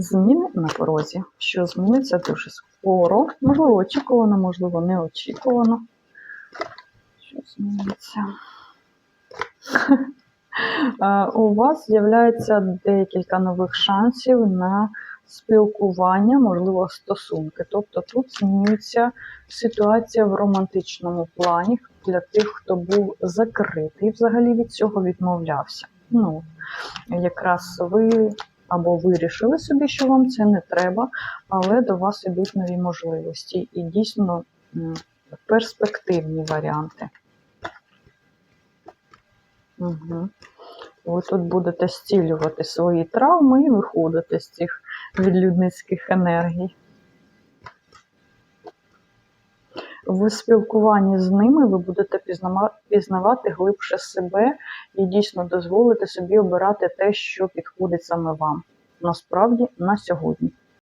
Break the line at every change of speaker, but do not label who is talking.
Зміни на порозі, що зміниться дуже скоро. Можливо, очікувано, можливо, неочікувано. Що зміниться? Е, У вас з'являється декілька нових шансів на спілкування, можливо, стосунки. Тобто тут змінюється ситуація в романтичному плані для тих, хто був закритий, взагалі від цього відмовлявся. Ну, якраз ви або вирішили собі, що вам це не треба, але до вас ідуть нові можливості і дійсно перспективні варіанти. Угу. Ви тут будете зцілювати свої травми і виходити з цих відлюдницьких енергій. В спілкуванні з ними ви будете пізнава- пізнавати глибше себе і дійсно дозволити собі обирати те, що підходить саме вам. Насправді на сьогодні.